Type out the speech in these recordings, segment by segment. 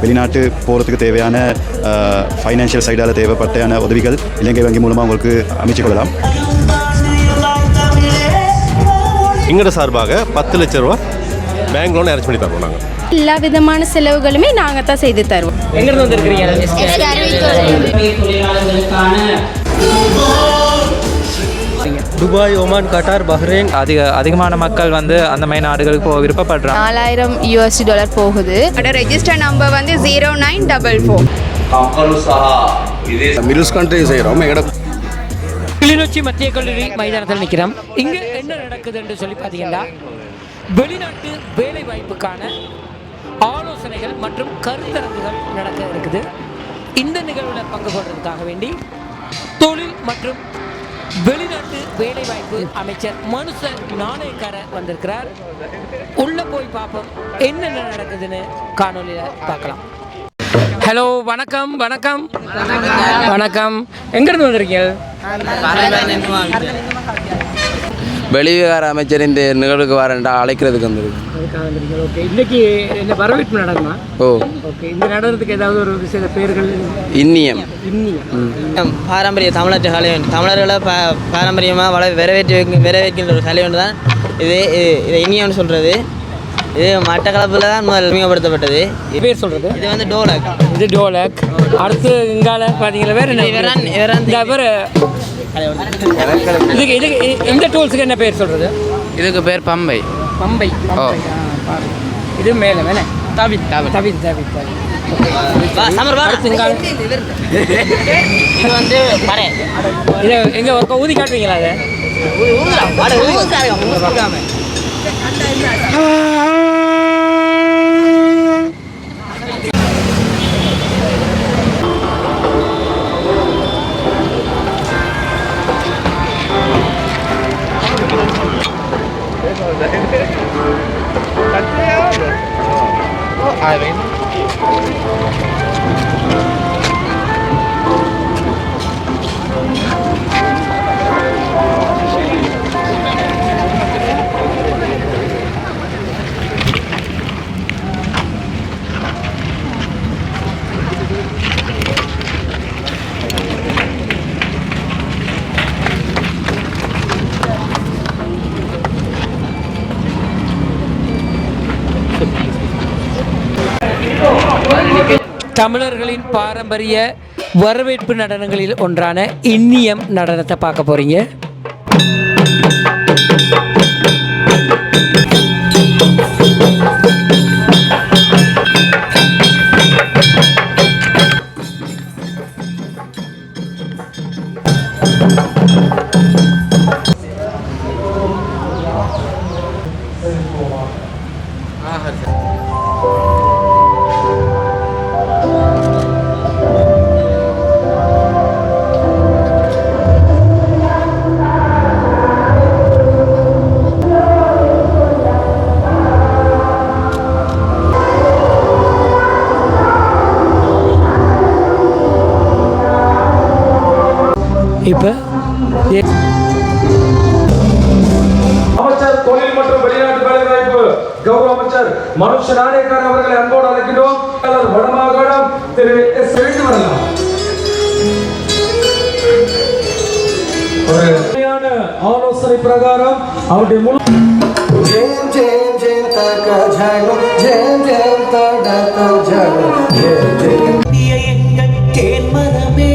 வெளிநாட்டு போகிறதுக்கு தேவையான ஃபைனான்ஷியல் சைடால் தேவைப்பட்டான உதவிகள் இலங்கை வங்கி மூலமாக உங்களுக்கு அமைச்சு கொள்ளலாம். எங்களோட சார்பாக பத்து லட்ச ரூபா பேங்க் லோன் அரேஞ்ச் பண்ணி தருவோம் நாங்கள் எல்லா விதமான செலவுகளுமே நாங்கள் தான் செய்து தருவோம். எங்கிருந்து வந்திருக்கிறீங்க? Dubai Oman Qatar Bahrain. அதிக அதிகமான மக்கள் வந்து அந்த மாதிரி நாடுகளுக்கு போக விருப்பப்படுறாங்க. நாலாயிரம் யூஎஸ்டி டாலர் போகுது. அதோட ரெஜிஸ்டர் நம்பர் வந்து zero nine double four middles country செய்கிறோம் கிளிநொச்சி மத்திய கல்லூரி மைதானத்தில் நிற்கிறோம். இங்கே என்ன நடக்குதுன்னு சொல்லி பார்த்தீங்கன்னா வெளிநாட்டு வேலை வாய்ப்புக்கான ஆலோசனைகள் மற்றும் கருத்தரங்குகள் நடக்க இருக்குது. இந்த நிகழ்வில் பங்கு கொள்றதுக்காக வேண்டி தொழில் மற்றும் வெளிநாட்டு வேலைவாய்ப்பு அமைச்சர் மனுஷ நாணயக்கார வந்திருக்கிறார். உள்ள போய் பார்ப்போம் என்னென்ன நடக்குதுன்னு காணொலியில் பார்க்கலாம். ஹலோ வணக்கம் வணக்கம். வணக்கம். எங்கேருந்து வந்திருக்கீங்க? வெளிவிவகார அமைச்சர் இந்த நிகழ்வுக்கு வரேன்டா அழைக்கிறதுக்கு வந்திருக்கு ஓகே இன்னைக்கு இந்த வரவேற்பு நடக்குமா? ஓ. ஓகே இந்த நடனத்துக்கு ஏதாவது ஒரு விசேஷ பேர்கள்? இன்னியம் இன்னியா பாரம்பரிய தமிழற்ற கலை ஒன்று. தமிழர்களை பா பாரம்பரியமாக வள வரவேற்று வரவேற்கின்ற ஒரு கலை ஒன்று தான் இது இது- இதை இனியம்னு சொல்கிறது இது மட்டக்களப்பில் தான் முதல் அறிமுகப்படுத்தப்பட்டது. இது பேர் சொல்றது? இது வந்து டோலக். இது டோலக். அடுத்து இங்கால பார்த்தீங்களா வேற என்ன இது வெரான்- வெரான் இந்த வேற இதுக்கு இதுக்கு இந்த டூல்ஸுக்கு என்ன பேர் சொல்றது? இதுக்கு பேர் பம்பை. பம்பை. இது மேலே வேணே தவி தவி தவி தவி இது வந்து பறை இதை எங்க ஒருக்கா ஊதி காட்டுறீங்களா அதை Tanto yan. Oh, Irene. தமிழர்களின் பாரம்பரிய வரவேற்பு நடனங்களில் ஒன்றான இன்னியம் நடனத்தை பார்க்க போகிறீங்க ఆలోచన ప్రకారం అవి జయం జయం జయం తక జయం జయం జయం తడత జయం జయం. తీయ ఎంగ కేన్ మనమే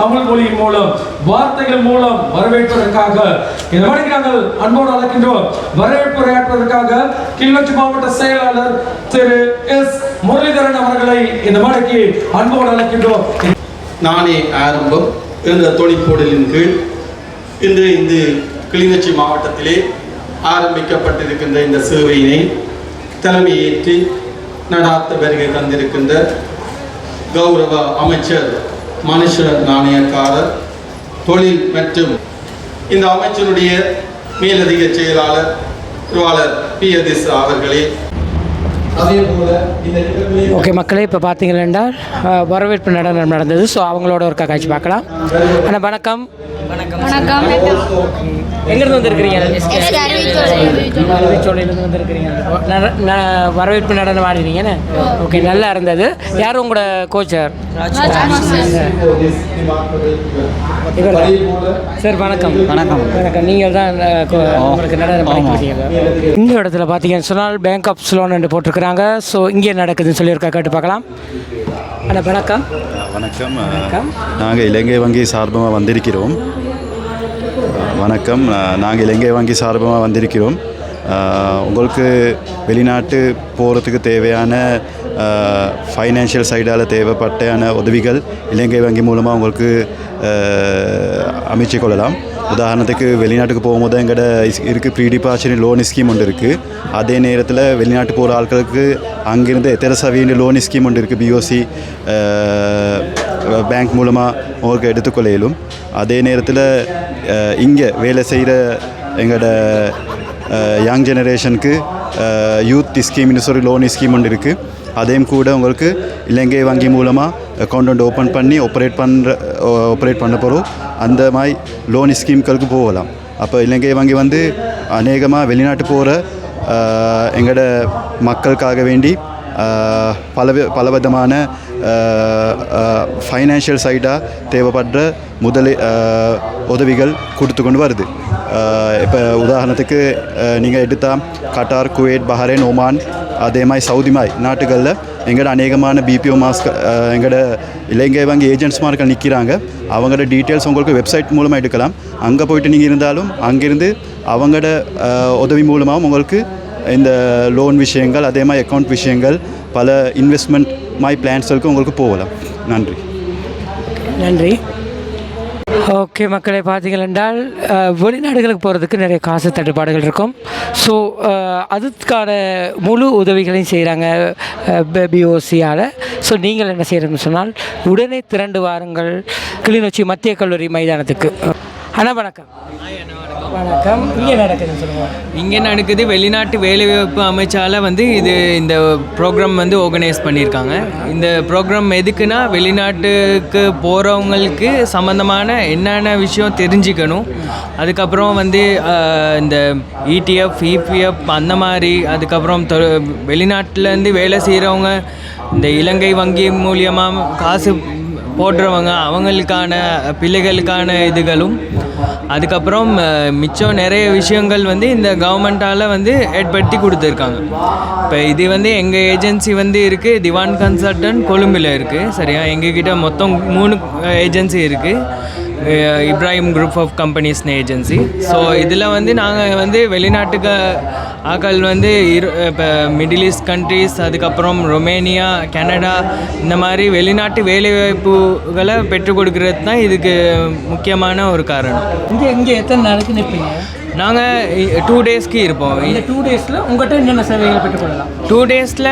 தமிழ் மொழியின் மூலம் வார்த்தைகள் மூலம் வரவேற்பதற்காக. இந்த மாதிரி நாங்கள் அன்போடு அழைக்கின்றோம். வரவேற்பு உரையாற்றுவதற்காக கிளிநொச்சி மாவட்ட செயலாளர் திரு எஸ் முரளிதரன் அவர்களை இந்த மணிக்கு அன்போடு அழைக்கின்றோம். நானே ஆரம்பம் என்ற தொழிற்போடலின் கீழ் இன்று இந்த கிளிநொச்சி மாவட்டத்திலே ஆரம்பிக்கப்பட்டிருக்கின்ற இந்த சேவையினை தலைமையேற்று நடாத்த வருகை தந்திருக்கின்ற கௌரவ அமைச்சர் மனுஷ நாணயக்காரர் தொழில் மற்றும் இந்த அமைச்சருடைய மேலதிக செயலாளர் திருவாளர் பி. அதிஸ் அவர்களே அதே போல இந்த நிகழ்விலே ஓகே மக்களே இப்போ பார்த்தீங்கன்னா வரவேற்பு நடனம் நடந்தது. ஸோ அவங்களோட ஒரு காட்சி பார்க்கலாம். அண்ணா வணக்கம். வணக்கம். வணக்கம். எங்கேருந்து வந்திருக்கிறீங்க? அறிவிச்சோலையிலேருந்து வந்திருக்கிறீங்க. நட- ந- வரவேற்பு நடனம் ஆடினீங்கன்னு ஓகே நல்லா இருந்தது. யார் உங்களோட கோச்சர் சார் வணக்கம். வணக்கம். வணக்கம். நீங்கள் தான் உங்களுக்கு நடனம் இந்த இடத்துல பார்த்தீங்கன்னு சொன்னால் பேங்க் ஆஃப் ஸ்லோன் என்று போட்டிருக்கிறாங்க ஸோ இங்கே நடக்குதுன்னு சொல்லியிருக்கா கேட்டு பார்க்கலாம். அண்ணா வணக்கம். வணக்கம். நாங்கள் இலங்கை வங்கி சார்பமாக வந்திருக்கிறோம். வணக்கம். நாங்கள் இலங்கை வங்கி சார்பமாக வந்திருக்கிறோம். உங்களுக்கு வெளிநாட்டு போகிறதுக்கு தேவையான ஃபைனான்ஷியல் சைடால் தேவைப்பட்டான உதவிகள் இலங்கை வங்கி மூலமாக உங்களுக்கு அமைச்சு கொள்ளலாம். உதாரணத்துக்கு வெளிநாட்டுக்கு போகும்போது எங்கள்கிட்ட இருக்குது ப்ரீ டிபார்ச்சர் லோன் ஸ்கீம் ஒன்று இருக்குது அதே நேரத்தில் வெளிநாட்டு போகிற ஆட்களுக்கு அங்கிருந்து எத்தரசவின்னு லோன் ஸ்கீம் ஒன்று இருக்குது பிஓசி பேங்க் மூலமாக உங்களுக்கு எடுத்துக்கொள்ளையிலும். அதே நேரத்தில் இங்கே வேலை செய்கிற எங்களோட யங் ஜெனரேஷனுக்கு யூத் ஸ்கீம்னு சொல்லி லோன் ஸ்கீம் ஒன்று இருக்குது அதையும் கூட உங்களுக்கு இலங்கை வங்கி மூலமாக அக்கௌண்ட் ஓப்பன் பண்ணி ஆப்ரேட் பண்ணுற ஆப்ரேட் பண்ண போகிறோம் அந்த மாதிரி லோன் ஸ்கீம்களுக்கு போகலாம். அப்போ இலங்கை வங்கி வந்து அநேகமாக வெளிநாட்டு போகிற எங்களோட மக்களுக்காக வேண்டி பல வி- பலவிதமான ஃபைனான்ஷியல் சைடாக தேவைப்படுற முதலி உதவிகள் கொடுத்து கொண்டு வருது. இப்போ உதாரணத்துக்கு நீங்கள் எடுத்தால் கட்டார் குவைட் பஹ்ரைன் ஒமான் அதே மாதிரி சவுதி மாதிரி நாட்டுகளில் எங்களோட அநேகமான பிபிஓ மாஸ்க் எங்களோட இலங்கை வங்கி ஏஜென்ட்ஸ் மார்கள் நிற்கிறாங்க அவங்களோட டீட்டெயில்ஸ் உங்களுக்கு வெப்சைட் மூலமாக எடுக்கலாம். அங்கே போயிட்டு நீங்கள் இருந்தாலும் அங்கேருந்து அவங்களோட உதவி மூலமாகவும் உங்களுக்கு இந்த லோன் விஷயங்கள் அதே மாதிரி அக்கௌண்ட் விஷயங்கள் பல இன்வெஸ்ட்மெண்ட் மாதிரி பிளான்ஸ்களுக்கு உங்களுக்கு போகலாம். நன்றி. நன்றி. ஓகே மக்களை பார்த்தீங்கள் என்றால் வெளிநாடுகளுக்கு போகிறதுக்கு நிறைய காசு தட்டுப்பாடுகள் இருக்கும். ஸோ அதுக்கான முழு உதவிகளையும் செய்கிறாங்க பிஓசியால் ஸோ நீங்கள் என்ன செய்யறதுன்னு சொன்னால் உடனே திரண்டு வாருங்கள். கிளிநொச்சி மத்திய கல்லூரி மைதானத்துக்கு. அண்ணா வணக்கம். வணக்கம். இங்கே நடக்குதுன்னு சொல்லுவோம் இங்கே நடக்குது? வெளிநாட்டு வேலைவாய்ப்பு அமைச்சால் வந்து இது இந்த ப்ரோக்ராம் வந்து ஆர்கனைஸ் பண்ணியிருக்காங்க. இந்த ப்ரோக்ராம் எதுக்குன்னா வெளிநாட்டுக்கு போகிறவங்களுக்கு சம்மந்தமான என்னென்ன விஷயம் தெரிஞ்சுக்கணும். அதுக்கப்புறம் வந்து இந்த இடிஎஃப் இபிஎஃப் அந்த மாதிரி அதுக்கப்புறம் தொ வெளிநாட்டிலேருந்து வேலை செய்கிறவங்க இந்த இலங்கை வங்கி மூலியமாக காசு போடுறவங்க அவங்களுக்கான பிள்ளைகளுக்கான இதுகளும். அதுக்கப்புறம் மிச்சம் நிறைய விஷயங்கள் வந்து இந்த கவர்மெண்ட்டால் வந்து ஏற்படுத்தி கொடுத்துருக்காங்க. இப்போ இது வந்து எங்கள் ஏஜென்சி வந்து இருக்குது திவான் கன்சல்டன்ட் கொழும்பில் இருக்குது சரியா? எங்ககிட்ட மொத்தம் மூணு ஏஜென்சி இருக்குது இப்ராஹிம் குரூப் ஆஃப் கம்பெனிஸ்னு ஏஜென்சி ஸோ இதில் வந்து நாங்கள் வந்து வெளிநாட்டுக்கு ஆக்கள் வந்து இரு இப்போ மிடில் ஈஸ்ட் கண்ட்ரீஸ் அதுக்கப்புறம் ரொமேனியா கனடா இந்த மாதிரி வெளிநாட்டு வேலைவாய்ப்புகளை பெற்றுக் கொடுக்கறது தான் இதுக்கு முக்கியமான ஒரு காரணம். இங்கே இங்கே எத்தனை நாளைக்கு நிற்பீங்க நாங்கள் டூ டேஸ்க்கு இருப்போம். இந்த டூ டேஸில் உங்கள்கிட்ட என்னென்ன சேவைகளை பெற்றுக்கொள்ளலாம்? டூ டேஸில்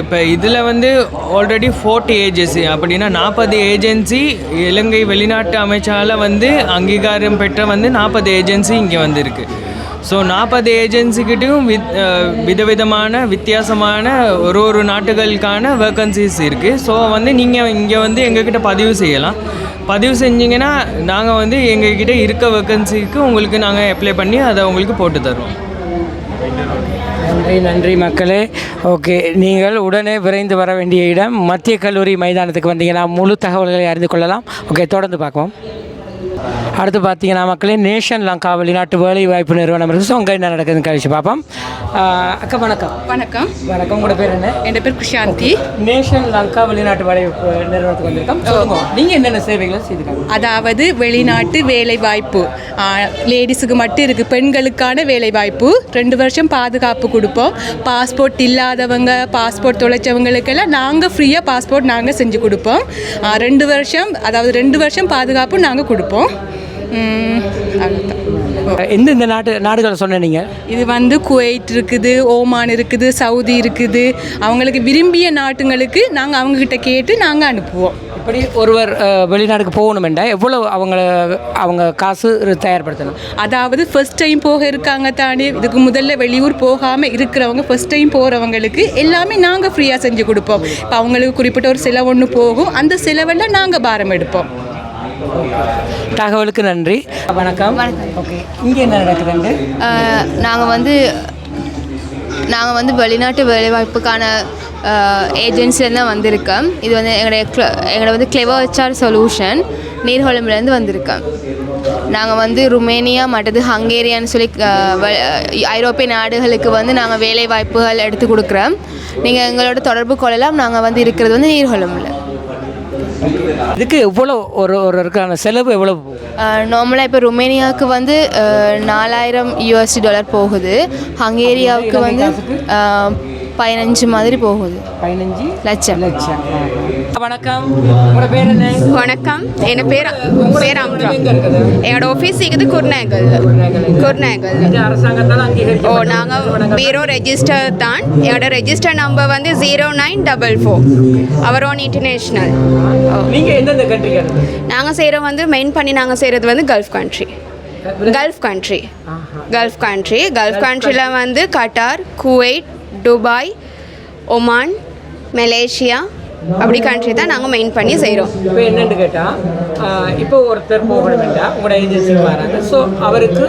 இப்போ இதில் வந்து ஆல்ரெடி ஃபோர்ட்டி ஏஜென்சி அப்படின்னா நாற்பது ஏஜென்சி இலங்கை வெளிநாட்டு அமைச்சால் வந்து அங்கீகாரம் பெற்ற வந்து நாற்பது ஏஜென்சி இங்கே வந்திருக்கு. ஸோ நாற்பது ஏஜென்சிக்கிட்டையும் வித் விதவிதமான வித்தியாசமான ஒரு ஒரு நாட்டுகளுக்கான வேக்கன்சிஸ் இருக்குது ஸோ வந்து நீங்கள் இங்கே வந்து எங்ககிட்ட பதிவு செய்யலாம். பதிவு செஞ்சீங்கன்னா நாங்கள் வந்து எங்ககிட்ட இருக்க வேக்கன்சிக்கு உங்களுக்கு நாங்கள் அப்ளை பண்ணி அதை உங்களுக்கு போட்டு தருவோம். நன்றி நன்றி மக்களே. ஓகே நீங்கள் உடனே விரைந்து வர வேண்டிய இடம் மத்திய கல்லூரி மைதானத்துக்கு வந்தீங்கன்னா முழு தகவல்களை அறிந்து கொள்ளலாம். ஓகே தொடர்ந்து பார்க்குவோம். அடுத்து பார்த்தீங்கன்னா மக்களே நேஷன் லங்கா வெளிநாட்டு வேலை வாய்ப்பு நிறுவனம் இருக்குது ஸோ அங்கே என்ன நடக்குதுன்னு கழிச்சு பார்ப்போம். அக்கா வணக்கம். வணக்கம். வணக்கம். உங்களோட பேர் என்ன? என் பேர் குஷாந்தி. நேஷன் லங்கா வெளிநாட்டு வேலை வாய்ப்பு நிறுவனத்துக்கு வந்திருக்கோம். சொல்லுங்க. நீங்கள் என்னென்ன சேவைகளை செய்திருக்காங்க? அதாவது வெளிநாட்டு வேலை வாய்ப்பு. லேடிஸுக்கு மட்டும் இருக்குது பெண்களுக்கான வேலை வாய்ப்பு. ரெண்டு வருஷம் பாதுகாப்பு கொடுப்போம். பாஸ்போர்ட் இல்லாதவங்க பாஸ்போர்ட் தொலைச்சவங்களுக்கெல்லாம் நாங்கள் ஃப்ரீயாக பாஸ்போர்ட் நாங்கள் செஞ்சு கொடுப்போம். ரெண்டு வருஷம் அதாவது ரெண்டு வருஷம் பாதுகாப்பு நாங்கள் கொடுப்போம். எந்தெந்த நாட்டு நாடுகளை சொன்ன நீங்கள் இது வந்து குவைட் இருக்குது ஓமான் இருக்குது சவுதி இருக்குது. அவங்களுக்கு விரும்பிய நாட்டுங்களுக்கு நாங்கள் அவங்கக்கிட்ட கேட்டு நாங்கள் அனுப்புவோம். இப்படி ஒருவர் அஹ், வெளிநாட்டுக்கு போகணுமெண்டா எவ்வளோ அவங்கள அவங்க காசு தயார்படுத்தணும்? அதாவது ஃபர்ஸ்ட் டைம் போக இருக்காங்க தானே இதுக்கு முதல்ல வெளியூர் போகாமல் இருக்கிறவங்க ஃபர்ஸ்ட் டைம் போகிறவங்களுக்கு எல்லாமே நாங்கள் ஃப்ரீயாக செஞ்சு கொடுப்போம். இப்போ அவங்களுக்கு குறிப்பிட்ட ஒரு செலவு ஒன்று போகும் அந்த செலவெல்லாம் நாங்கள் பாரம் எடுப்போம். தகவலுக்கு நன்றி. வணக்கம். ஓகே. இங்கே என்ன நடக்குதுண்டு நாங்கள் வந்து நாங்கள் வந்து வெளிநாட்டு வேலைவாய்ப்புக்கான ஏஜென்சிலேருந்து தான் வந்திருக்கோம். இது வந்து எங்களுடைய க்ள- எங்களோட வந்து கிளெவர் ஹெச்ஆர் சொல்யூஷன் நீர்கொழும்புலேருந்து வந்திருக்கோம். நாங்கள் வந்து ருமேனியா மற்றது ஹங்கேரியான்னு சொல்லி ஐரோப்பிய நாடுகளுக்கு வந்து நாங்கள் வேலை வாய்ப்புகள் எடுத்து கொடுக்குறோம். நீங்கள் எங்களோட தொடர்பு கொள்ளலாம். நாங்கள் வந்து இருக்கிறது வந்து நீர்கொழும்பில் இதுக்கு எவ்வளோ ஒரு ஒருவருக்கான செலவு எவ்வளவு நார்மலாக இப்போ ருமேனியாவுக்கு வந்து நாலாயிரம் யூஎஸ்டி டாலர் போகுது. ஹங்கேரியாவுக்கு வந்து பதினஞ்சு மாதிரி போகுது. பதினஞ்சு? லட்சம். லட்சம். வணக்கம். உங்களோட பேர் என்ன? வணக்கம். என் பேர் பேர் அம்ரா. என்னோட ஆஃபீஸ் இருக்குது குர்நாகல் குர்நாகல் ஓ நாங்கள் பீரோ ரெஜிஸ்டர் தான். என்னோட ரெஜிஸ்டர் நம்பர் வந்து ஜீரோ நைன் டபுள் ஃபோர் அவர் ஒன் இன்டர்நேஷ்னல் நீங்கள் செய்கிறோம் வந்து மெயின் பண்ணி நாங்கள் செய்கிறது வந்து gulf country gulf country gulf country gulf கண்ட்ரியில் வந்து Qatar Kuwait Dubai Oman Malaysia அப்படி கண்ட்ரி தான் நாங்கள் மெயின் பண்ணி செய்கிறோம் இப்போ என்னன்னு கேட்டால் இப்போ ஒருத்தர் போகணும் வேண்டாம் உங்களோட ஏஜென்சிக்கு வராங்க. ஸோ அவருக்கு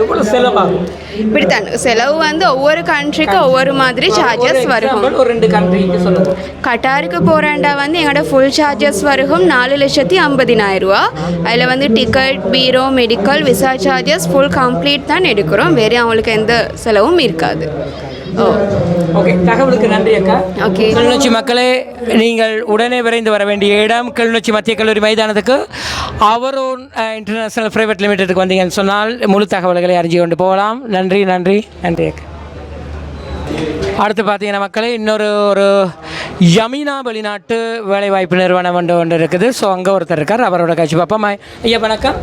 எவ்வளோ செலவாகும்? இப்படித்தான். செலவு வந்து ஒவ்வொரு கண்ட்ரிக்கு ஒவ்வொரு மாதிரி சார்ஜஸ் வரும் ஒரு ரெண்டு கண்ட்ரிக்கு சொல்லுங்கள் கட்டாருக்கு போகிறேன்டா வந்து எங்களோட ஃபுல் சார்ஜஸ் வரும் நாலு லட்சத்தி ஐம்பதினாயிரம் ரூபா. அதில் வந்து ticket bureau medical visa charges full complete தான் எடுக்கிறோம். வேறு அவங்களுக்கு எந்த செலவும் இருக்காது. ஓகே. தகவலுக்கு நன்றி அக்கா. ஓகே. கிளிநொச்சி மக்களே நீங்கள் உடனே விரைந்து வர வேண்டிய இடம் கிளிநொச்சி மத்திய கல்லூரி மைதானத்துக்கு. அவரோன் இன்டர்நேஷனல் பிரைவேட் லிமிடெடுக்கு வந்தீங்கன்னு சொன்னால் முழு தகவல்களை அறிஞ்சு கொண்டு போகலாம். நன்றி நன்றி நன்றி அக்கா. அடுத்து பார்த்தீங்கன்னா மக்களே இன்னொரு ஒரு யமினா வெளிநாட்டு வேலைவாய்ப்பு நிறுவனம் ஒன்று ஒன்று இருக்குது. ஸோ அங்கே ஒருத்தர் இருக்கார். அவரோட காட்சி பார்ப்போம். ஐயா வணக்கம்.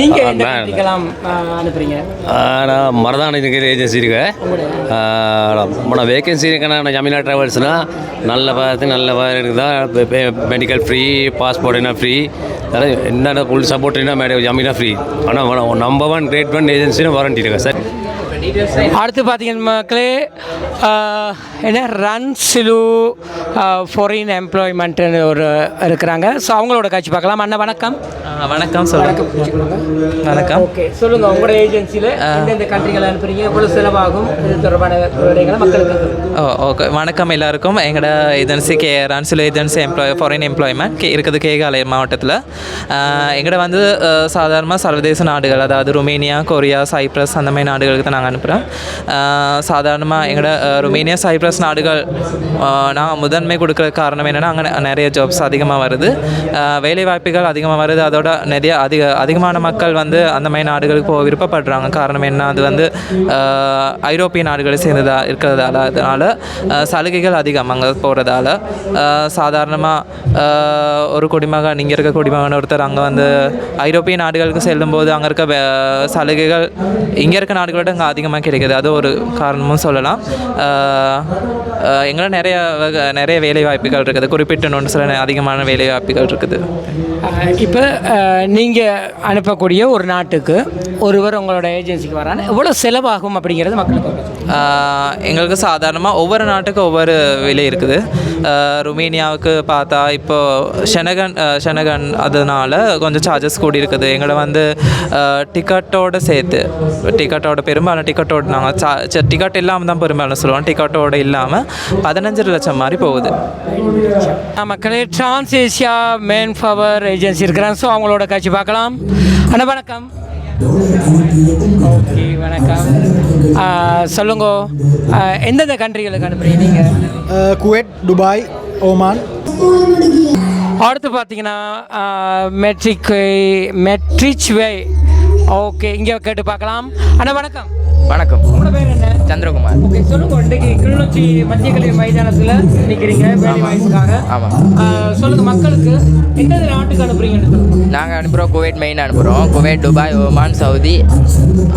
நீங்கள் எங்கெல்லாம் அனுப்புறீங்க? நான் ஏஜென்சி இருக்கேன். நான் வேகன்சி இருக்கேன் யமினா ட்ராவல்ஸ்னால் நல்ல பார்த்து நல்ல இருக்குதா? மெடிக்கல் ஃப்ரீ பாஸ்போர்ட் என்ன ஃப்ரீ அதாவது என்னென்ன ஃபுல் சப்போர்ட் என்ன மேடம் யமினா ஃப்ரீ ஆனால் நம்பர் ஒன் கிரேட் ஒன் ஏஜென்சின்னு வாரண்டி இருக்கேன் சார் அடுத்து பார்த்தீங்கன்னா மக்களே என்ன ரன் சிலு ஃபாரின் எம்ப்ளாய்மெண்ட்னு ஒரு இருக்கிறாங்க. ஸோ அவங்களோட காட்சி பார்க்கலாம். அண்ணா வணக்கம். வணக்கம் சொல்லுங்கள் வணக்கம். ஓகே சொல்லுங்கள் உங்களோட ஏஜென்சியில் எந்தெந்த கண்ட்ரிகளை அனுப்புறீங்க? எவ்வளோ செலவாகும்? இது தொடர்பான விடயங்களை மக்களுக்கு ஓகே வணக்கம் எல்லாருக்கும். எங்களோட agency K ரான்சில் agency employ foreign employment K இருக்குது கேகாலயம் மாவட்டத்தில். எங்கள்ட வந்து சாதாரணமாக சர்வதேச நாடுகள் அதாவது ருமேனியா கொரியா சைப்ரஸ் அந்த மாதிரி நாடுகளுக்கு தான் நாங்கள் அனுப்புகிறோம் சாதாரணமாக எங்களோட அஹ், ருமேனியா சைப்ரஸ் நாடுகள் நான் முதன்மை கொடுக்குற காரணம் என்னென்னா அங்கே நிறைய ஜாப்ஸ் அதிகமாக வருது. வேலை வாய்ப்புகள் அதிகமாக வருது. அதோட நிறைய அதிக அதிகமான மக்கள் வந்து அந்த மாதிரி நாடுகளுக்கு போக விருப்பப்படுறாங்க. காரணம் என்ன? அது வந்து ஐரோப்பிய நாடுகளை சேர்ந்ததா இருக்கிறதால அதனால் சலுகைகள் அதிகம் அங்கே போகிறதால சாதாரணமாக ஒரு குடிமகன் இங்கே இருக்க குடிமகன் ஒருத்தர் அங்கே வந்து ஐரோப்பிய நாடுகளுக்கு செல்லும்போது அங்கே இருக்க வே- சலுகைகள் இங்கே இருக்க நாடுகளோட அங்கே அதிகமாக கிடைக்குது. அது ஒரு காரணமும் சொல்லலாம். எங்களை நிறைய நிறைய வேலை வாய்ப்புகள் இருக்குது. குறிப்பிட்ட சில அதிகமான வேலை வாய்ப்புகள் இருக்குது இப்போ நீங்கள் அனுப்பக்கூடிய ஒரு நாட்டுக்கு ஒருவர் உங்களோட ஏஜென்சிக்கு வராங்க. எவ்வளோ செலவாகும் அப்படிங்கிறது மக்களுக்கு எங்களுக்கு சாதாரணமாக ஒவ்வொரு நாட்டுக்கும் ஒவ்வொரு விலை இருக்குது. ருமேனியாவுக்கு பார்த்தா இப்போ ஷெனகன் ஷெனகன் அதனால கொஞ்சம் சார்ஜஸ் கூடி இருக்குது எங்களை வந்து டிக்கெட்டோட சேர்த்து டிக்கெட்டோட பெரும்பாலும் டிக்கெட்டோட நாங்கள் சா டிக்கெட் இல்லாமல் தான் பெரும்பாலும் சொல்லுவோம். டிக்கெட்டோட இல்லாமல் பதினஞ்சு லட்சம் மாதிரி போகுது. ஆ, மக்களே Trans Asia man power agency இருக்கிறாங்க. ஸோ அவங்களோட காட்சி பார்க்கலாம். அண்ணா வணக்கம். ஓகே வணக்கம். சொல்லுங்க. எந்தெந்த கண்ட்ரிகளுக்கு அனுப்புறீங்க நீங்கள் குவைட் துபாய் ஓமான் அடுத்து பார்த்தீங்கன்னா மெட்ரிக் மெட்ரிச் வே ஓகே இங்கே கேட்டு பார்க்கலாம். அண்ணா வணக்கம். வணக்கம். சந்திரகுமார். ஓகே சொல்லுங்க இன்றைக்கு கிளிநொச்சி மத்திய கல்வி மைதானத்தில் நிற்கிறீங்க வேலை வாய்ப்புக்காக ஆமாம் சொல்லுங்க மக்களுக்கு எந்தெந்த நாட்டுக்கு அனுப்புறீங்கன்னு சொல்லுங்க. நாங்கள் அனுப்புகிறோம் குவைட் மெயின் அனுப்புகிறோம் குவைட் துபாய் ஓமான் சவுதி.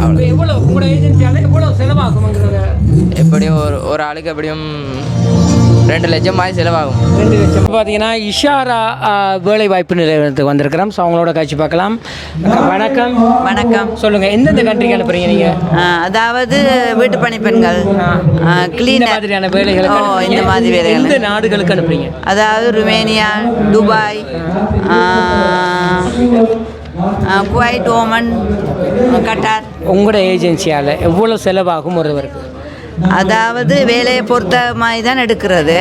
இப்போ எவ்வளோ உங்களோட ஏஜென்சியால் எவ்வளோ செலவாகுங்கிறத எப்படியும் ஒரு ஒரு ஆளுக்கு எப்படியும் ரெண்டு லட்சம் மாதிரி செலவாகும். ரெண்டு லட்சம். பார்த்தீங்கன்னா இஷாரா வேலை வாய்ப்பு நிலையத்துக்கு வந்திருக்கிறோம். ஸோ அவங்களோட காட்சி பார்க்கலாம். வணக்கம். வணக்கம். சொல்லுங்கள் எந்தெந்த கண்ட்ரிக்கு அனுப்புறீங்க நீங்கள் அதாவது வீட்டு பணிப்பெண்கள் இந்த கிளீனர் மாதிரியான அனுப்புறீங்க. இந்த மாதிரி வேலைகள். எந்த நாடுகளுக்கு அனுப்புறீங்க? அதாவது Romania Dubai Kuwait Oman Qatar. உங்களோட ஏஜென்சியால் எவ்வளோ செலவாகும் ஒருவருக்கு? அதாவது வேலையை பொறுத்த மாதிரி தான் எடுக்கிறது.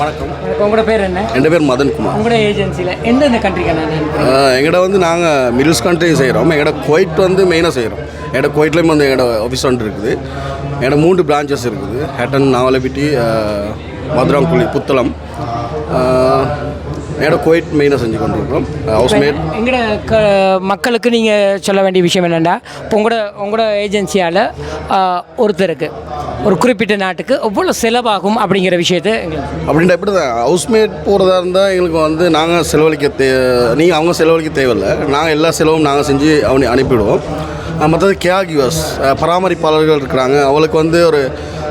வணக்கம். உங்களோட பேர் என்ன? என் பேர் மதன்குமார் உங்களோட ஏஜென்சியில் எந்தெந்த கண்ட்ரிக்கு அனுப்புறீங்க எங்கட வந்து நாங்கள் மிடில்ஸ் கண்ட்ரி செய்கிறோம் எங்கட குவைட் வந்து மெயினாக செய்கிறோம் எங்கட குவைட்லேயும் வந்து எங்கட ஆஃபீஸ் ஒன்று இருக்குது. எங்கட மூன்று பிரான்ச்சஸ் இருக்குது. ஹேட்டன் நாவலபிட்டி மதுராங்குழி புத்தளம் எங்கட குவைட் மெயினாக செஞ்சு கொண்டிருக்கிறோம். ஹவுஸ்மேட் எங்களோட க மக்களுக்கு நீங்கள் சொல்ல வேண்டிய விஷயம் என்னென்னா இப்போ உங்களோட உங்களோட ஏஜென்சியால் ஒருத்தருக்கு ஒரு குறிப்பிட்ட நாட்டுக்கு எவ்வளோ செலவாகும் அப்படிங்கிற விஷயத்தை அப்படின்ற எப்படி தான் ஹவுஸ்மேட் போகிறதா இருந்தால் எங்களுக்கு வந்து நாங்கள் செலவழிக்க தே நீங்கள் அவங்க செலவழிக்க தேவையில்லை. நாங்கள் எல்லா செலவும் நாங்கள் செஞ்சு அவனை அனுப்பிவிடுவோம் மற்றது கேர் பராமரிப்பாளர்கள் இருக்கிறாங்க. அவளுக்கு வந்து ஒரு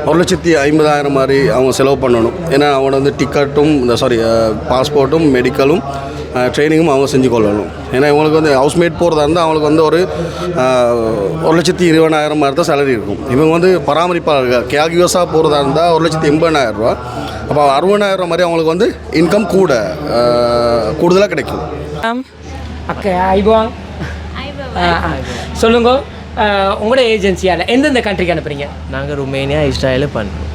ஒரு லட்சத்தி ஐம்பதாயிரம் மாதிரி அவங்க செலவு பண்ணணும். ஏன்னா அவங்க வந்து டிக்கெட்டும் இந்த சாரி பாஸ்போர்ட்டும் மெடிக்கலும் ட்ரைனிங்கும் அவங்க செஞ்சு கொள்ளணும். ஏன்னா இவங்களுக்கு வந்து ஹவுஸ்மேட் போகிறதா இருந்தால் அவங்களுக்கு வந்து ஒரு ஒரு லட்சத்தி இருபதாயிரம் மாதிரி தான் சேலரி இருக்கும். இவங்க வந்து பராமரிப்பாளர்கள் கேகியோஸாக போகிறதா இருந்தால் ஒரு லட்சத்தி எண்பதாயிரரூவா அப்போ அறுபதாயிரம் மாதிரி அவங்களுக்கு வந்து இன்கம் கூட கூடுதலாக கிடைக்கும். ஓகே ஐபாங் சொல்லுங்க. உங்களோட ஏஜென்சியால் எந்தெந்த கண்ட்ரிக்கு அனுப்புறீங்க? நாங்கள் ருமேனியா இஸ்ராயலு பண்ணுறோம்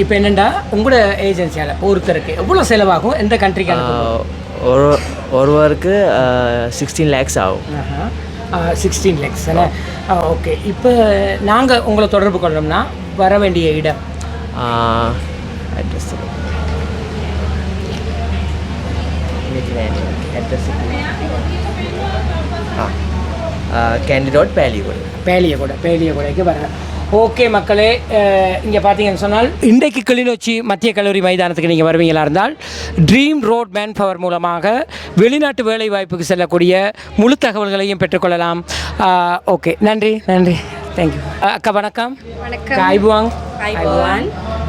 இப்போ என்னென்னா உங்களோட ஏஜென்சியால் ஒருத்தருக்கு எவ்வளோ செலவாகும்? எந்த கண்ட்ரிக்கு ஒரு ஒருவருக்கு சிக்ஸ்டீன் லேக்ஸ் ஆகும். சிக்ஸ்டீன் லேக்ஸ் ஓகே இப்போ நாங்கள் உங்களை தொடர்பு கொள்ளணும்னா வர வேண்டிய இடம்? அட்ரஸ் அட்ரஸ் கேண்டிடேட் பேலியூட் பேலியகூட பேலியகூடைக்கு வரேன் ஓகே மக்களே இங்கே பார்த்தீங்கன்னு சொன்னால் இன்றைக்கு கிளிநொச்சி மத்திய கல்லூரி மைதானத்துக்கு நீங்கள் வருவீங்களா இருந்தால் ட்ரீம் ரோட் மேன் பவர் மூலமாக வெளிநாட்டு வேலை வாய்ப்புக்கு செல்லக்கூடிய முழு தகவல்களையும் பெற்றுக்கொள்ளலாம் ஓகே நன்றி நன்றி தேங்க்யூ அக்கா வணக்கம் வணக்கம்.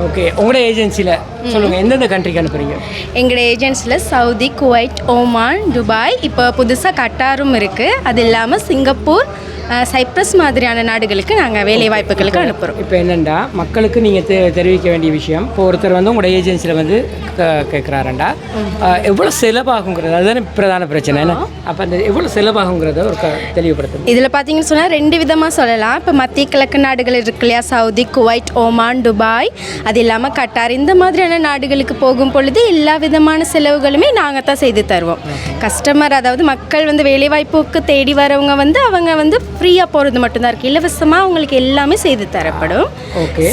ஓகே உங்களோட ஏஜென்சியில் சொல்லுங்கள் எந்தெந்த கண்ட்ரிக்கு அனுப்புறீங்க? எங்களோட ஏஜென்ட்ஸில் சவுதி குவைட் ஓமான் துபாய் இப்போ புதுசாக கட்டாரும் இருக்குது அது இல்லாமல் சிங்கப்பூர் சைப்ரஸ் மாதிரியான நாடுகளுக்கு நாங்கள் வேலை வாய்ப்புகளுக்கு அனுப்புகிறோம் இப்போ என்னென்னா மக்களுக்கு நீங்கள் தெ தெரிவிக்க வேண்டிய விஷயம் இப்போ ஒருத்தர் வந்து உங்களோட ஏஜென்சியில் வந்து கேட்குறாருண்டா எவ்வளோ செலவாகுங்கிறது அதுதானே பிரதான பிரச்சனை அப்போ அந்த எவ்வளோ செலவாகுங்கிறத ஒரு க தெளிவுபடுத்தணும் இதில் பார்த்தீங்கன்னு சொன்னால் ரெண்டு விதமாக சொல்லலாம். இப்போ மத்திய கிழக்கு நாடுகள் இருக்கு இல்லையா? Saudi Kuwait Oman Dubai. அது இல்லாமல் கட்டார் இந்த மாதிரியான நாடுகளுக்கு போகும் பொழுது எல்லா விதமான செலவுகளுமே நாங்கள் தான் செய்து தருவோம். கஸ்டமர் அதாவது மக்கள் வந்து வேலைவாய்ப்புக்கு தேடி வரவங்க வந்து அவங்க வந்து ஃப்ரீயாக போகிறது மட்டும்தான் இருக்குது இலவசமாக அவங்களுக்கு எல்லாமே செய்து தரப்படும்.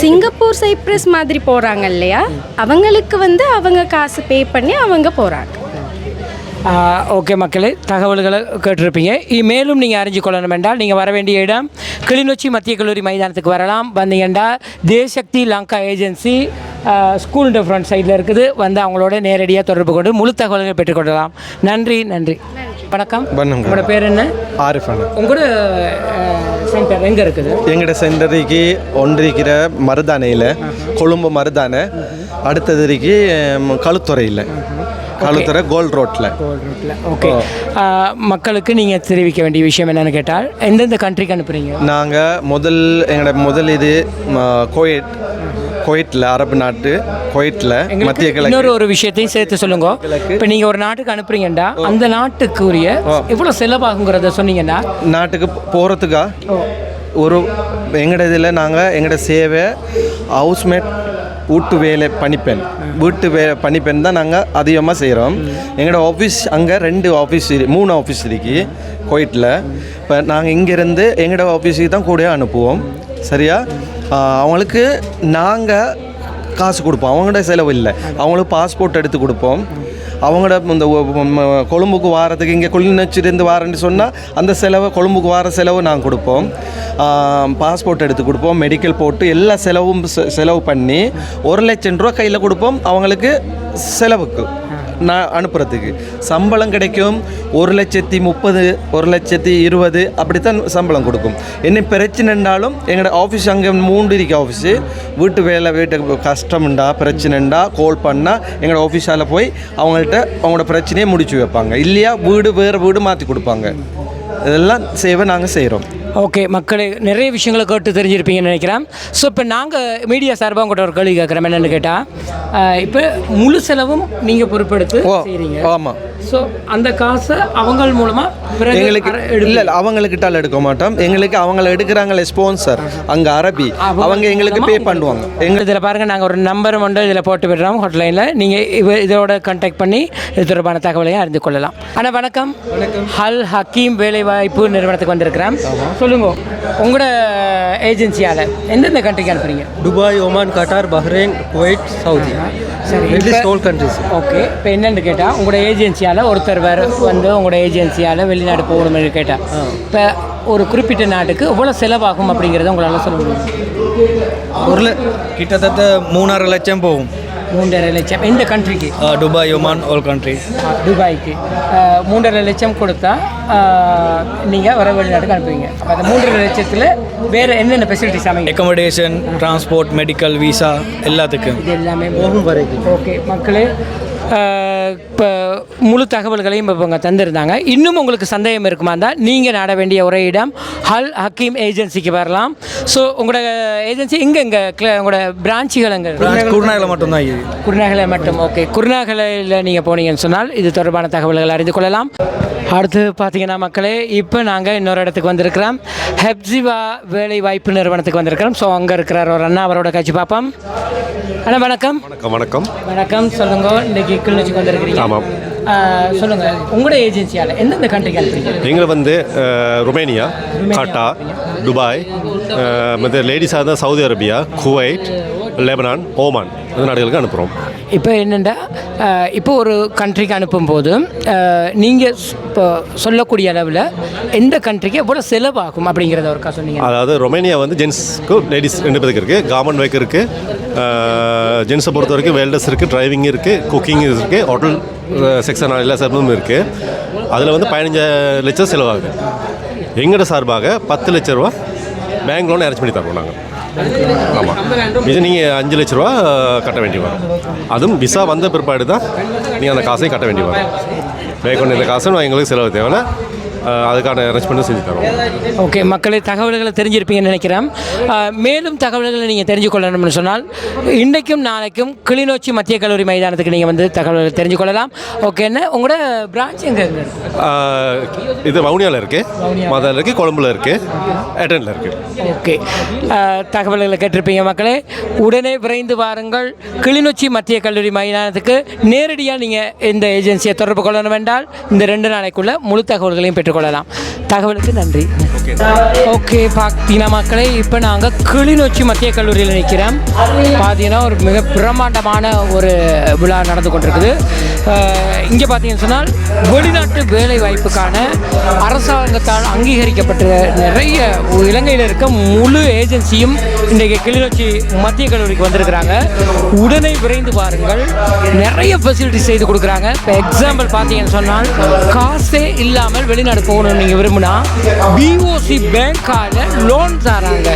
சிங்கப்பூர் சைப்ரஸ் மாதிரி போகிறாங்க இல்லையா? அவங்களுக்கு வந்து அவங்க காசு பே பண்ணி அவங்க போகிறாங்க ஓகே மக்களே தகவல்களை கேட்டிருப்பீங்க. மேலும் நீங்கள் அறிஞ்சு கொள்ளணும் என்றால் நீங்கள் வர வேண்டிய இடம் கிளிநொச்சி மத்திய கல்லூரி மைதானத்துக்கு வரலாம். வந்தீங்கன்னா தேசக்தி லங்கா ஏஜென்சி ஸ்கூல் ஃப்ரண்ட் சைடில் இருக்குது. வந்து அவங்களோட நேரடியாக தொடர்பு கொண்டு முழு தகவல்களை பெற்றுக்கொள்ளலாம் நன்றி நன்றி. வணக்கம். வணக்கம். உங்களோட பேர் என்ன? ஆரிஃபான் உங்களோட சென்டர் எங்கே இருக்குது? எங்கட சென்டருக்கு ஒன்றிருக்கிற மருதானையில் கொழும்பு மருதானை. அடுத்ததுக்கு களுத்துறையில் களுத்துறை கோல்ட் ரோட்டில் ஓகே. மக்களுக்கு நீங்கள் தெரிவிக்க வேண்டிய விஷயம் என்னென்னு கேட்டால் எந்தெந்த கண்ட்ரிக்கு அனுப்புகிறீங்க நாங்கள் முதல் எங்களோட முதல் இது ம, குவைட்டில் அரபு நாட்டு குவைட்டில் மத்திய கிழக்கு. இன்னொரு ஒரு விஷயத்தையும் சேர்த்து சொல்லுங்க. இப்போ நீங்கள் ஒரு நாட்டுக்கு அனுப்புறீங்கடா அந்த நாட்டுக்குரிய எவ்வளோ செலவாகுங்கிறத சொன்னீங்கன்னா நாட்டுக்கு போகிறதுக்கா ஒரு எங்களோட இதில் நாங்கள் எங்களோட சேவை ஹவுஸ்மேட் வீட்டு வேலை பணிப்பெண். வீட்டு வே பணிப்பெண் தான் நாங்கள் அதிகமாக செய்கிறோம் எங்களோட ஆஃபீஸ் அங்கே ரெண்டு ஆஃபீஸ் மூணு ஆஃபீஸ் இருக்கு கோயிட்டில் இப்போ நாங்கள் இங்கேருந்து எங்களோட ஆஃபீஸுக்கு தான் கூட அனுப்புவோம். சரியா? அவங்களுக்கு நாங்கள் காசு கொடுப்போம். அவங்களோட செலவு இல்லை. அவங்களுக்கு பாஸ்போர்ட் எடுத்து கொடுப்போம். அவங்களோட இந்த கொழும்புக்கு வாரத்துக்கு இங்கே கிளிநொச்சியிலேருந்து வாரன்னு சொன்னால் அந்த செலவை கொழும்புக்கு வார செலவு நாங்கள் கொடுப்போம். பாஸ்போர்ட் எடுத்து கொடுப்போம். மெடிக்கல் போட்டு எல்லா செலவும் செ- செலவு பண்ணி ஒரு லட்சம் ரூபா கையில் கொடுப்போம். அவங்களுக்கு செலவுக்கு. நான் அனுப்புறதுக்கு. சம்பளம் கிடைக்கும் ஒரு லட்சத்தி முப்பது ஒரு லட்சத்தி இருபது அப்படித்தான் சம்பளம் கொடுக்கும். என்ன பிரச்சனைண்டாலும் எங்களோட ஆஃபீஸ் அங்கே மூன்று ஆஃபீஸு வீட்டு வேலை வீட்டுக்கு கஷ்டம்ண்டா பிரச்சனைண்டா கால் பண்ணால் எங்களோட ஆஃபீஸால் போய் அவங்கள்ட்ட அவங்களோட பிரச்சனையை முடிச்சு வைப்பாங்க. இல்லையா வீடு வேறு வீடு மாற்றி கொடுப்பாங்க. இதெல்லாம் சேவை நாங்கள் செய்கிறோம் ஓகே மக்களே நிறைய விஷயங்களை கேட்டு தெரிஞ்சிருப்பீங்கன்னு நினைக்கிறேன். ஸோ இப்போ நாங்கள் மீடியா சார்பாக உங்கள்கிட்ட ஒரு கேள்வி கேட்குறோம் என்னென்னு கேட்டால் இப்போ முழு செலவும் நீங்கள் பொறுப்பெடுத்து செய்கிறீங்க ஆமாம் ஸோ அந்த காசை அவங்க மூலமாக எங்களுக்கு இல்லை இல்லை அவங்களுக்கிட்டால் எடுக்க மாட்டோம். எங்களுக்கு அவங்கள எடுக்கிறாங்களே ஸ்பான்சர் அங்கே அரபி. அவங்க எங்களுக்கு பே பண்ணுவாங்க. எங்கள் இதில் பாருங்கள் நாங்கள் ஒரு நம்பர் மட்டும் இதில் போட்டு விடுறோம் ஹாட்லைனில் நீங்கள் இவ இதோட கான்டாக்ட் பண்ணி இது தொடர்பான தகவலையும் அறிந்து கொள்ளலாம். அண்ணா வணக்கம். வணக்கம். ஹல் ஹக்கீம் வேலைவாய்ப்பு நிறுவனத்துக்கு வந்திருக்கிறேன். சொல்லுங்க. உங்களோட ஏஜென்சியால் எந்தெந்த கண்ட்ரிக்கு அனுப்புறீங்க? Dubai Oman Qatar Bahrain Kuwait Saudi சரி ஆல் கண்ட்ரிஸ் ஓகே இப்போ என்னென்னு கேட்டால் உங்களோட ஏஜென்சியால் ஒருத்தர் வேறு வந்து உங்களோட ஏஜென்சியால் வெளிநாடு போகணும்னு கேட்டால் இப்போ ஒரு குறிப்பிட்ட நாட்டுக்கு எவ்வளோ செலவாகும் அப்படிங்கிறத உங்களால் சொல்ல முடியும்? ஒரு கிட்டத்தட்ட மூணரை லட்சம் போகும். மூன்றரை லட்சம். எந்த கண்ட்ரிக்கு துபாய் ஒமான் ஆல் கண்ட்ரி துபாய்க்கு மூன்றரை லட்சம் கொடுத்தா நீங்கள் வர வெளிநாட்டுக்கு அனுப்புவீங்க. அப்போ அந்த மூன்றரை லட்சத்தில் வேறு என்னென்ன ஃபெசிலிட்டிஸ் அமைங்க அக்கமடேஷன் டிரான்ஸ்போர்ட் மெடிக்கல் விசா எல்லாத்துக்கும் இது எல்லாமே போகும். வரைக்கும். ஓகே மக்களே இப்போ முழு தகவல்களையும் இப்போ இவங்க தந்திருந்தாங்க. இன்னும் உங்களுக்கு சந்தேகம் இருக்குமா இருந்தால் நீங்கள் நாட வேண்டிய ஒரே இடம் ஹல் ஹக்கீம் ஏஜென்சிக்கு வரலாம். ஸோ உங்களோட ஏஜென்சி எங்கே எங்கே உங்களோட பிரான்ச்சுகள் எங்கே? குருநாகல மட்டும்தான் குருநாகலை மட்டும் ஓகே குருநாகலையில் நீங்கள் போனீங்கன்னு சொன்னால் இது தொடர்பான தகவல்கள் அறிந்து கொள்ளலாம். அடுத்து பார்த்தீங்கன்னா மக்களே இப்போ நாங்கள் இன்னொரு இடத்துக்கு வந்திருக்கிறோம். ஹெப்சிவா வேலை வாய்ப்பு நிறுவனத்துக்கு வந்திருக்கிறோம். ஸோ அங்கே இருக்கிறார் ஒரு அண்ணா அவரோட கட்சி பார்ப்போம். அண்ணா வணக்கம். வணக்கம் வணக்கம். வணக்கம் சொல்லுங்க. இன்னைக்கு கிளிநொச்சிக்கு வந்திருக்கிறீங்க ஆமாம். ஆஹ், சொல்லுங்க உங்களோட ஏஜென்சியால் எந்தெந்த கண்ட்ரிக்கு அனுப்புறீங்க எங்களை வந்து ருமேனியா கட்டா துபாய் மற்ற லேடிஸாக இருந்தால் Saudi Arabia Kuwait Lebanon Oman இந்த நாடுகளுக்கு அனுப்புகிறோம் இப்போ என்னென்னா இப்போ ஒரு கண்ட்ரிக்கு அனுப்பும்போது நீங்கள் இப்போ சொல்லக்கூடிய அளவில் எந்த கண்ட்ரிக்கு எவ்வளோ செலவாகும் அப்படிங்கிறத ஒருக்கா சொன்னீங்க. அதாவது ரொமேனியா வந்து ஜென்ஸ்க்கு லேடிஸ் ரெண்டு பேருக்கு இருக்குது காமன் வேக் இருக்குது ஜென்ஸை பொறுத்த வரைக்கும் வெல்டர்ஸ் இருக்குது டிரைவிங் இருக்குது குக்கிங் இருக்குது ஹோட்டல் செக்ஷன் எல்லா சர்வமும் இருக்குது அதில் வந்து பதினஞ்சு லட்சம் செலவாகுது. எங்களோட சார்பாக பத்து லட்ச ரூபா பேங்க் லோன் அரேஞ்ச் பண்ணி தருவோம் நாங்கள் ஆமாம் இது நீங்கள் அஞ்சு லட்ச ரூபா கட்ட வேண்டி வரும். அதுவும் விசா வந்த பிற்பாடு தான் நீங்கள் அந்த காசையும் கட்ட வேண்டி வரும். பேங்க் லோன் இந்த காசு எங்களுக்கு செலவு தேவைன்னா அதுக்கான அரேஞ்ச்மெண்ட்டும் செஞ்சு தருவோம் ஓகே மக்களே தகவல்களை தெரிஞ்சிருப்பீங்கன்னு நினைக்கிறேன். மேலும் தகவல்களை நீங்கள் தெரிஞ்சு கொள்ளணும்னு சொன்னால் இன்றைக்கும் நாளைக்கும் கிளிநொச்சி மத்திய கல்லூரி மைதானத்துக்கு நீங்கள் வந்து தகவல்களை தெரிஞ்சு கொள்ளலாம். ஓகேன்னு உங்களோட பிரான்ச் எங்கே இது வவுனியாவில் இருக்குது மதுரையில் இருக்குது கொழம்புல இருக்குது இருக்குது ஓகே. தகவல்களை கேட்டிருப்பீங்க மக்களே. உடனே விரைந்து வாருங்கள். கிளிநொச்சி மத்திய கல்லூரி மைதானத்துக்கு நேரடியாக நீங்கள் இந்த ஏஜென்சியை தொடர்பு கொள்ளணும் என்றால் இந்த ரெண்டு நாளைக்குள்ள முழு தகவல்களையும் பெற்றுக்கொள்ளலாம். தகவலுக்கு நன்றி. ஓகே பார்த்தீங்கன்னா மக்களை இப்போ நாங்கள் கிளிநொச்சி மத்திய கல்லூரியில் நிற்கிறோம் பார்த்தீங்கன்னா ஒரு மிக பிரம்மாண்டமான ஒரு விழா நடந்து கொண்டிருக்குது. இங்கே பார்த்தீங்கன்னு சொன்னால் வெளிநாட்டு வேலை வாய்ப்புக்கான அரசாங்கத்தால் அங்கீகரிக்கப்பட்ட நிறைய இலங்கையில் இருக்க முழு ஏஜென்சியும் இன்றைக்கு கிளிநொச்சி மத்திய கல்லூரிக்கு வந்திருக்கிறாங்க. உடனே விரைந்து பாருங்கள். நிறைய ஃபெசிலிட்டி செய்து கொடுக்குறாங்க. இப்போ எக்ஸாம்பிள் பார்த்தீங்கன்னு சொன்னால் காசே இல்லாமல் வெளிநாடு போகணும்னு நீங்கள் விரும்பினா பிஓசி பேங்க்கால் லோன் தராங்க.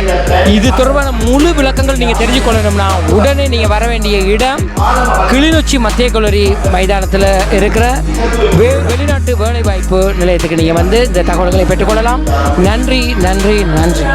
இது தொடர்பான முழு விளக்கங்கள் நீங்கள் தெரிஞ்சுக்கொள்ளணும்னா உடனே நீங்கள் வர வேண்டிய இடம் கிளிநொச்சி மத்திய கல்லூரி மைதானத்தில் இருக்கிற வெ வெளிநாட்டு வேலைவாய்ப்பு நிலையத்துக்கு நீங்கள் வந்து இந்த தகவல்களை பெற்றுக்கொள்ளலாம். நன்றி நன்றி நன்றி.